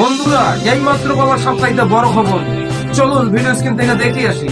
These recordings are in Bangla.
বন্ধুরা এইমাত্র পাওয়া সবচাইতে বড় খবর। চলুন ভিডিও স্ক্রিন থেকে দেখে আসি।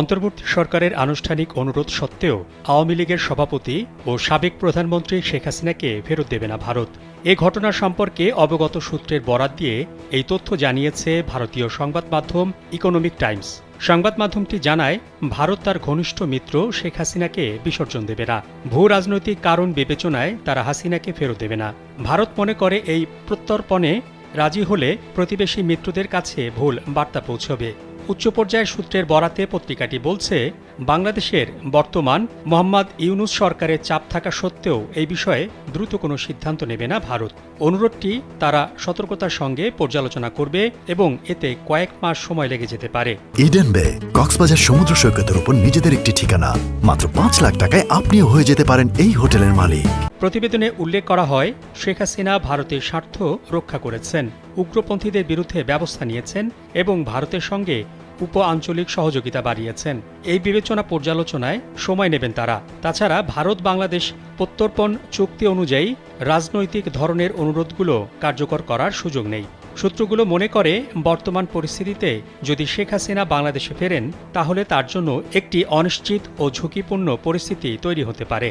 অন্তর্বর্তী সরকারের আনুষ্ঠানিক অনুরোধ সত্ত্বেও আওয়ামী লীগের সভাপতি ও সাবেক প্রধানমন্ত্রী শেখ হাসিনাকে ফেরত দেবে না ভারত। এ ঘটনা সম্পর্কে অবগত সূত্রের বরাত দিয়ে এই তথ্য জানিয়েছে ভারতীয় সংবাদ মাধ্যম ইকোনমিক টাইমস। সংবাদ মাধ্যমটি জানায়, ভারত তার ঘনিষ্ঠ মিত্র শেখ হাসিনাকে বিসর্জন দেবে না। ভূ রাজনৈতিক কারণ বিবেচনায় তারা হাসিনাকে ফেরত দেবে না। ভারত মনে করে এই প্রত্যর্পণে রাজি হলে প্রতিবেশী মিত্রদের কাছে ভুল বার্তা পৌঁছবে। উচ্চ পর্যায়ের সূত্রের বরাতে পত্রিকাটি বলছে, বাংলাদেশের বর্তমান মোহাম্মদ ইউনুস সরকারের চাপ থাকা সত্ত্বেও এই বিষয়ে দ্রুত কোনো সিদ্ধান্ত নেবে না ভারত। অনুরোধটি তারা সতর্কতার সঙ্গে পর্যালোচনা করবে এবং এতে কয়েক মাস সময় লেগে যেতে পারে। ইডেন বে কক্সবাজার সমুদ্র সৈকতের উপর নিজেদের একটি ঠিকানা। মাত্র পাঁচ লাখ টাকায় আপনিও হয়ে যেতে পারেন এই হোটেলের মালিক। প্রতিবেদনে উল্লেখ করা হয়, শেখ হাসিনা ভারতের স্বার্থ রক্ষা করেছেন, উগ্রপন্থীদের বিরুদ্ধে ব্যবস্থা নিয়েছেন এবং ভারতের সঙ্গে উপ আঞ্চলিক সহযোগিতা বাড়িয়েছেন। এই বিবেচনা পর্যালোচনায় সময় নেবেন তারা। তাছাড়া ভারত বাংলাদেশ প্রত্যর্পণ চুক্তি অনুযায়ী রাজনৈতিক ধরনের অনুরোধগুলো কার্যকর করার সুযোগ নেই। সূত্রগুলো মনে করে, বর্তমান পরিস্থিতিতে যদি শেখ হাসিনা বাংলাদেশে ফেরেন, তাহলে তার জন্য একটি অনিশ্চিত ও ঝুঁকিপূর্ণ পরিস্থিতি তৈরি হতে পারে।